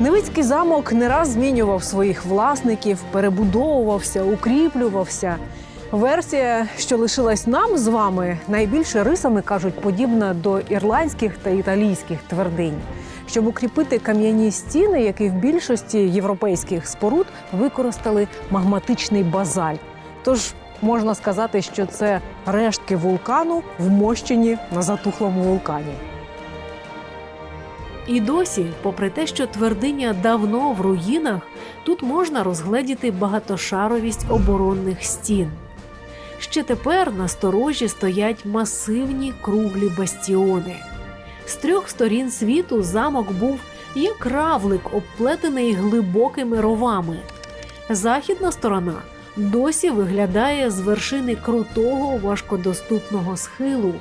Невицький замок не раз змінював своїх власників, перебудовувався, укріплювався. Версія, що лишилась нам з вами, найбільше рисами кажуть, подібна до ірландських та італійських твердинь. Щоб укріпити кам'яні стіни, які в більшості європейських споруд використали магматичний базаль. Тож можна сказати, що це рештки вулкану, вмощені на затухлому вулкані. І досі, попри те, що твердиня давно в руїнах, тут можна розгледіти багатошаровість оборонних стін. Ще тепер на сторожі стоять масивні круглі бастіони. З трьох сторін світу замок був як равлик, обплетений глибокими ровами. Західна сторона досі виглядає з вершини крутого важкодоступного схилу,